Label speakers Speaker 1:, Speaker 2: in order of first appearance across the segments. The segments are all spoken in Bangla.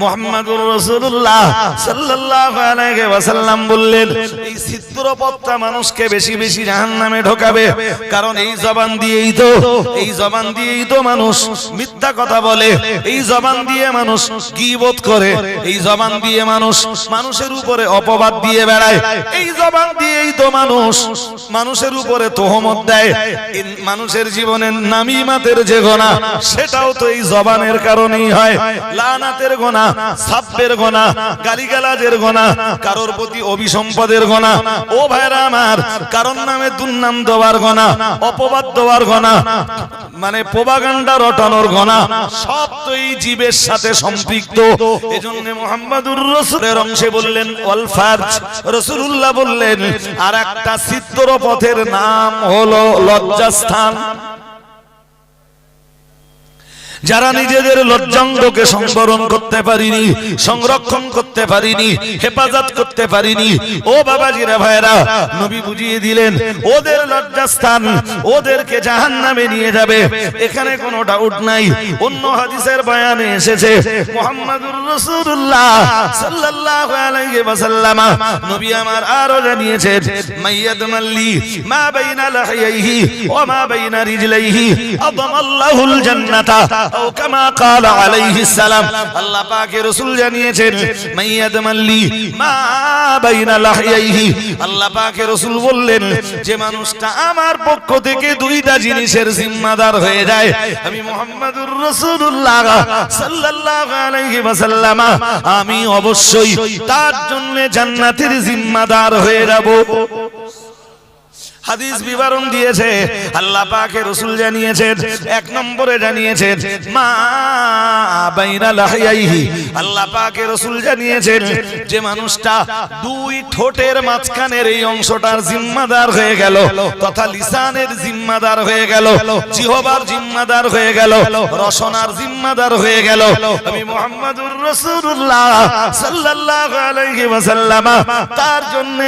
Speaker 1: মোহাম্মদুর ওয়াসাল্লাম বললেন, এই মানুষকে বেশি বেশি ঢোকাবে। কারণ এই জবান দিয়েই তো, এই জবান দিয়েই তো মানুষ মিথ্যা কথা বলে। এই জবান দিয়ে মানুষ করে। এই জবান দিয়ে মানুষ মানুষের উপরে অপবাদ দিয়ে বেড়ায়। এই জবান দিয়েই তো মানুষ মানুষের উপরে তোহমত দেয়। মানুষের জীবনের নামিমাতের যে গোনা, সেটাও তো এই জবানের কারণেই হয়। লানাতের গোনা সাব্বের গোনা গালিগালাজের গোনা কারোর প্রতি অভিসম্পদের গোনা ও ভাইরা আমার নামে দুর্নাম দেওয়ার গোনা অপবাদ দেওয়ার গোনা মানে প্রবাগান্ডা রটানোর গোনা সব তো এই জীবের সাথে সম্পৃক্ত। এজন্য মোহাম্মদুর রসুলের অংশে বললেন রসুলুল্লাহ বললেন আর একটা চিত্র পথের নাম হলো লজ্জাস্থান। যারা নিজেদের লজ্জাঙ্গকে সংবরণ করতে পারিনি, সংরক্ষণ করতে পারিনি, হেফাজত করতে পারিনি, ও বাবাজিরা ভাইরা নবী বুঝিয়ে দিলেন, ওদের লজ্জাস্থান ওদেরকে জাহান্নামে নিয়ে যাবে। এখানে কোনো ডাউট নাই। অন্য হাদিসের বয়ানে এসেছে, মুহাম্মাদুর রাসূলুল্লাহ সাল্লাল্লাহু আলাইহি ওয়াসাল্লাম। নবী আমার আরও জানিয়েছেন, মাইয়াদ মাল্লি, মা বাইনা লাহিয়াইহি ওয়া মা বাইনা রিজলাইহি, আদামাল্লাহুল জান্নাতা। ও কামা قال আলাইহিস সালাম আল্লাহ পাকের রাসূল জানিয়েছেন মাইয়াদ মাল্লি মা বাইনা লাহিয়াইহি আল্লাহ পাকের রাসূল বললেন যে মানুষটা আমার পক্ষ থেকে দুইটা জিনিসের জিম্মাদার হয়ে যায় আমি মুহাম্মাদুর রাসূলুল্লাহ সাল্লাল্লাহু আলাইহি ওয়াসাল্লাম আমি অবশ্যই তার জন্য জান্নাতের জিম্মাদার হয়ে যাব হাদিস বিবরণ দিয়েছে, আল্লাহ পাকে রসুল জানিয়েছেন, এক নম্বরে জানিয়েছেন, মা বাইনা লাহিয়াইহি আল্লাহ পাকে রসুল জানিয়েছেন, যে মানুষটা দুই ঠোঁটের মাঝখানের এই অংশটার জিম্মাদার হয়ে গেল, তথা লিসানের জিম্মাদার হয়ে গেল, জিহবার জিম্মাদার হয়ে গেল, রসনার জিম্মাদার হয়ে গেল। আমি মুহাম্মাদুর রাসূলুল্লাহ সাল্লাল্লাহু আলাইহি ওয়াসাল্লাম, তার জন্য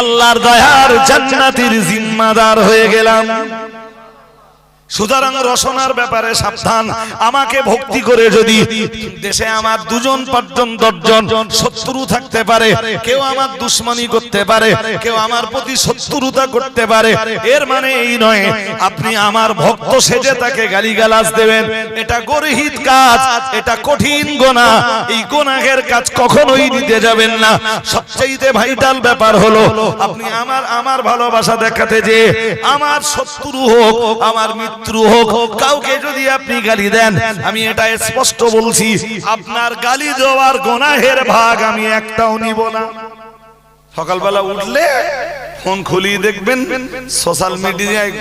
Speaker 1: আল্লাহর দয়ার জান্নাতের জিম্মাদার হয়ে গেলাম। সুতরাং রসনার ব্যাপারে সাবধান। আমাকে ভক্তি করে যদি দেশে আমার দুজন, পাঁচজন, দশজন, শত্রু থাকতে পারে, কেউ আমার দুশ্মনী করতে পারে, কেউ আমার প্রতি শত্রুতা করতে পারে, এর মানে এই নয়, আপনি আমার ভক্ত সেজে তাকে গালিগালাজ দেবেন। এটা গরহিত কাজ, এটা কঠিন গোনা, এই গোনাহের কাজ কখনোই দিতে যাবেন না। সবচাইতে ভাইটাল ব্যাপার হলো, আপনি আমার আমার ভালোবাসা দেখাতে যে আমার শত্রু হোক, আমার মিত্র হোক, কাউকে যদি আপনি গালি দেন, আমি এটা স্পষ্ট বলছি, আপনার গালি দেওয়ার গোনাহের ভাগ আমি একটাও নিব না। সকালবেলা উঠলে ফোন খুলিয়ে দেখবেন, সোশ্যাল মিডিয়ায়,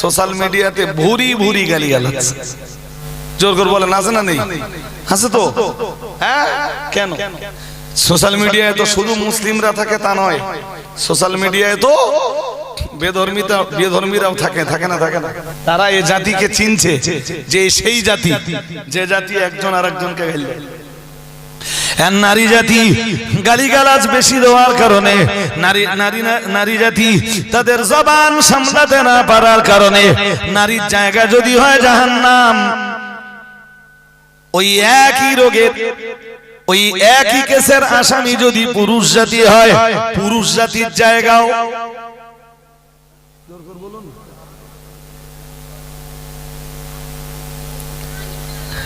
Speaker 1: সোশ্যাল মিডিয়াতে ভুরি ভুরি গালি গালাচ্ছে জোর করে বলেন, আছে না নেই? আছে তো? হ্যাঁ? কেন? সোশ্যাল মিডিয়ায় তো শুধু মুসলিমরা থাকে তা নয়। সোশ্যাল মিডিয়ায় তো বেধর্মিতা বেধর্মীরাও থাকে থাকে না থাকে না। তারা এই জাতিকে চিনছে, যে সেই জাতি, যে জাতি একজন আর একজনকে নারী জাতি গালিগালাজ বেশি দেওয়ার কারণে, নারী নারী নারী জাতি তাদের জবান সামলাতে না পারার কারণে, নারীর জায়গা যদি হয় জাহান্নাম। ওই একই রোগের ওই একই কেসের আসামি যদি পুরুষ জাতি হয় পুরুষ জাতির জায়গাও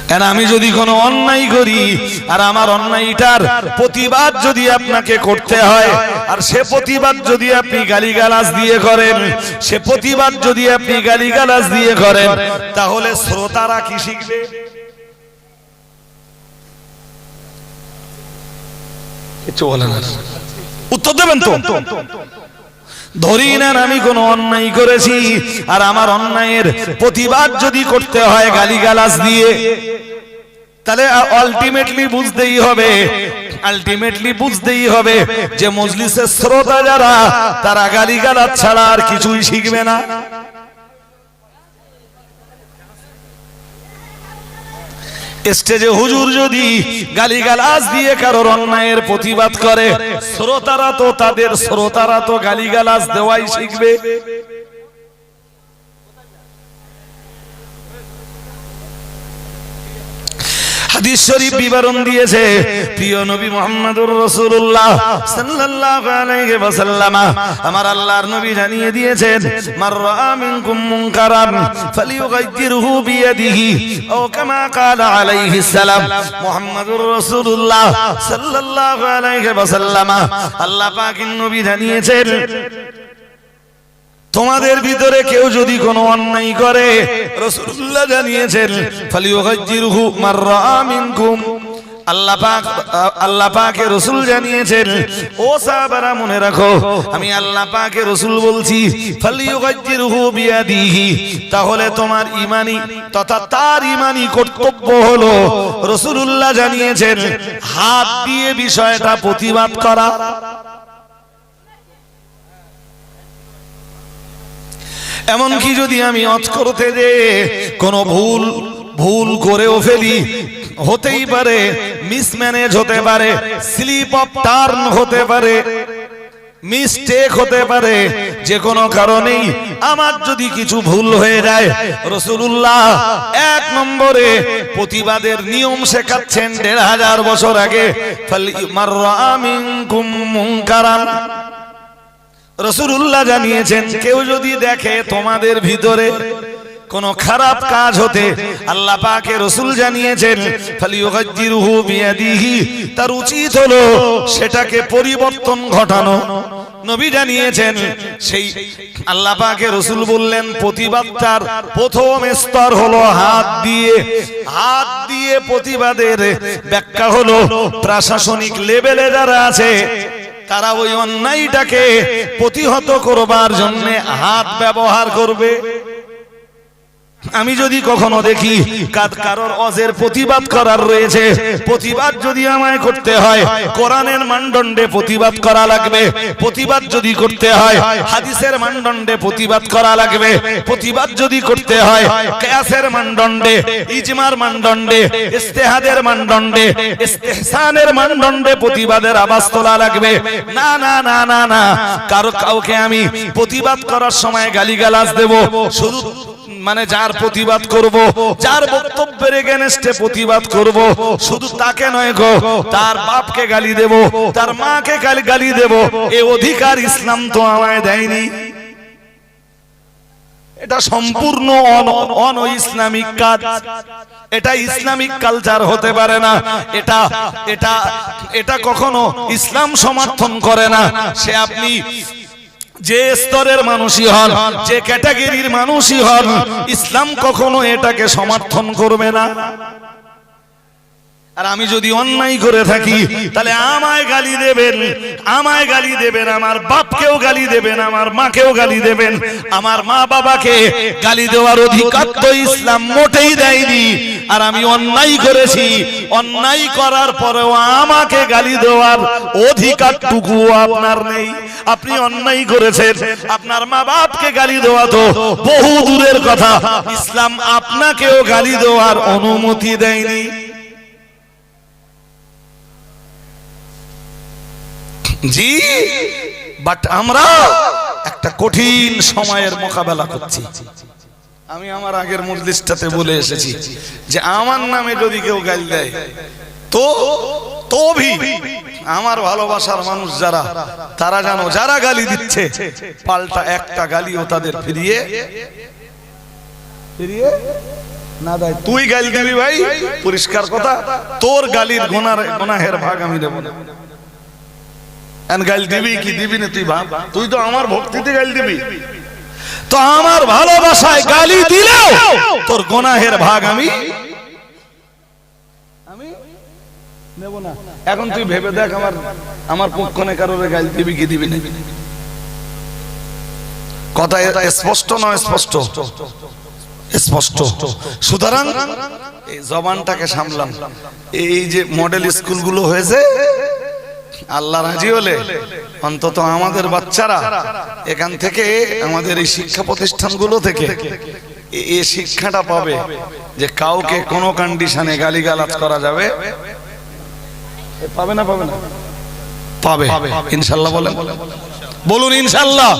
Speaker 1: কেন আমি যদি কোনো অন্যায় করি আর আমার অন্যায়টার প্রতিবাদ যদি আপনাকে করতে হয় আর সে প্রতিবাদ যদি আপনি গালিগালাজ দিয়ে করেন সে প্রতিবাদ যদি আপনি গালিগালাজ দিয়ে করেন তাহলে শ্রোতারা কি শিখবে? কিছু বলে না। উত্তর দেবেন তো? ধরি নেন, আমি কোন অন্যায় করেছি, আর আমার অন্যায়ের প্রতিবাদ যদি করতে হয় গালিগালাজ দিয়ে, তাহলে আলটিমেটলি বুঝতেই হবে আলটিমেটলি বুঝতেই হবে যে মজলিসের শ্রোতা যারা, তারা গালিগালাজ ছাড়া আর কিছুই শিখবে না। স্টেজে হুজুর যদি গালিগালাজ দিয়ে কারোর অন্যায়ের প্রতিবাদ করে, শ্রোতারা তো তাদের শ্রোতারা তো গালিগালাজ দেওয়াই শিখবে। হাদিস শরীফ বিবরণ দিয়েছে। প্রিয় নবী মুহাম্মদুর রাসূলুল্লাহ সাল্লাল্লাহু আলাইহি ওয়াসাল্লাম আমার আল্লাহর নবী জানিয়ে দিয়েছেন মার রাআ মিনকুম মুনকারান ফালিয়ুগাইয়িরহু বিয়াদিহি ও কামা ক্বালা আলাইহিস সালাম। মুহাম্মদুর রাসূলুল্লাহ সাল্লাল্লাহু আলাইহি ওয়াসাল্লাম আল্লাহ পাকের নবী জানিয়েছেন তোমাদের ভিতরে কেউ যদি কোনো অন্যায় করে রাসূলুল্লাহ জানিয়েছেন আল্লাহ পাক আল্লাহ পাকে রসুল জানিয়েছেন ও সাহাবারা মনে রাখো আমি আল্লাহ পাকে রসুল বলছি তাহলে তোমার ইমানি তথা তার ইমানি কর্তব্য হলো রসুলুল্লাহ জানিয়েছেন হাত দিয়ে বিষয়টা প্রতিবাদ করা। এমনকি যদি আমি অজ করতে যে কোনো ভুল ভুল করেও ফেলি, হতেই পারে মিসম্যানেজ হতে পারে স্লিপ অফ টার্ন হতে পারে মিস্টেক হতে পারে, যে কোনো কারণেই আমার যদি কিছু ভুল হয়ে যায় রসুল্লাহ এক নম্বরে প্রতিবাদের নিয়ম শেখাচ্ছেন দেড় হাজার বছর আগে রসুল্লাহ জানিয়েছেন, কেউ যদি দেখে তোমাদের ভিতরে কোন খারাপ কাজ হতে আল্লাহ পাকে রসুল জানিয়েছেন তার উচিত হলো সেটাকে পরিবর্তন ঘটানো। নবী জানিয়েছেন, সেই আল্লাহ পাকে রসুল বললেন, প্রতিবাদটার প্রথম স্তর হলো হাত দিয়ে। হাত দিয়ে প্রতিবাদের ব্যাখ্যা হলো, প্রশাসনিক লেভেলে যারা আছে তারা ওই অন্যায়টাকে প্রতিহত করবার জন্য হাত ব্যবহার করবে। আমি যদি কখনো দেখি কারোর অজের প্রতিবাদ করার রয়েছে, প্রতিবাদ যদি আমায় করতে হয়, কোরআনের মানদণ্ডে প্রতিবাদ করা লাগবে, প্রতিবাদ যদি করতে হয়, হাদিসের মানদণ্ডে প্রতিবাদ করা লাগবে, প্রতিবাদ যদি করতে হয়, কিয়াসের মানদণ্ডে, ইজমার মানদণ্ডে, ইস্তেহাদের মানদণ্ডে, ইস্তেহসানের মানদণ্ডে প্রতিবাদের আওয়াজ তোলা লাগবে। না না না না না, কারও কাউকে আমি প্রতিবাদ করার সময় গালিগালাজ দেব, শুধু মানে যার প্রতিবাদ করব, যার বক্তব্যের এগেনস্টে প্রতিবাদ করব, শুধু তাকে নয় গো, তার বাপকে গালি দেব, তার মাকে গালি গালি দেব, এ অধিকার ইসলাম তো আমায় দেয়নি। এটা সম্পূর্ণ অন ইসলামিক কাজ। এটা ইসলামিক কালচার হতে পারে না। এটা এটা এটা কখনো ইসলাম সমর্থন করে না। সে আপনি যে স্তরের মানুষই হন যে ক্যাটাগরির মানুষই হন ইসলাম কখনো এটাকে সমর্থন করবে না। আর আমি যদি অন্যায় করে থাকি, তাহলে আমায় গালি দেবেন। আমায় গালি দেবেন, আমার বাপকেও গালি দেবেন, আমার মাকেও গালি দেবেন। আমার মা বাবাকে গালি দেওয়ার অধিকার তো ইসলাম মোটেই দেয়নি। আর আমি অন্যায় করেছি। অন্যায় করার পরেও আমাকে গালি দেওয়ার অধিকারটুকু আপনার নেই। আপনি অন্যায় করেছেন। আপনার মা বাপকে গালি দেওয়া তো বহু দূরের কথা। ইসলাম আপনাকেও গালি দেওয়ার অনুমতি দেয়নি। জি বাট আমরা একটা কঠিন সময়ের মোকাবেলা করছি। আমি আমার আগের মজলিসটাতে বলে এসেছি যে আমার নামে যদি কেউ গাল দেয়, তো আমার ভালোবাসার মানুষ যারা, তারা জানো যারা গালি দিচ্ছে, পাল্টা একটা গালিও তাদের ফিরিয়ে ফিরিয়ে না দেয়। তুই গালি দিবি ভাই, পরিষ্কার কথা, তোর গালির গোনার, গোনাহের ভাগ আমি দেবো না। গাল দিবি কি দিবি। না তুই ভাব? তুই তো আমার ভক্তিতে গাল দিবি। তো আমার ভালোবাসায় গালি দিলেও তোর গোনাহের ভাগ আমি আমি নেব না। এখন তুই ভেবে দেখ আমার আমার পক্ষনে কারোর গাল দিবি কি দিবি না। কথা এটা স্পষ্ট নয় স্পষ্ট। স্পষ্ট। সুতরাং এই জবানটাকে সামলাম। এই যে মডেল স্কুলগুলো হয়েছে আল্লাহ রাজি হলে অন্তত আমাদের বাচ্চারা এখান থেকে আমাদের এই শিক্ষা প্রতিষ্ঠানগুলো থেকে এই শিক্ষাটা পাবে যে কাউকে কোনো কন্ডিশনে গালিগালাজ করা যাবে। পাবে না পাবে না? পাবে। ইনশাল্লাহ বলেন। বলুন ইনশাল্লাহ।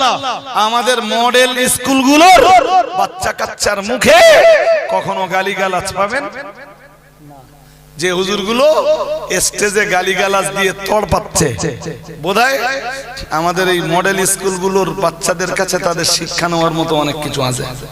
Speaker 1: আমাদের মডেল স্কুলগুলোর বাচ্চা কাচ্চার মুখে কখনো গালিগালাজ পাবেন? যে হুজুরগুলো স্টেজে গালিগালাজ দিয়ে তড় পাচ্ছে। বোধহয় আমাদের এই মডেল স্কুলগুলোর বাচ্চাদের কাছে তাদের শিক্ষা নেওয়ার মতো অনেক কিছু আছে।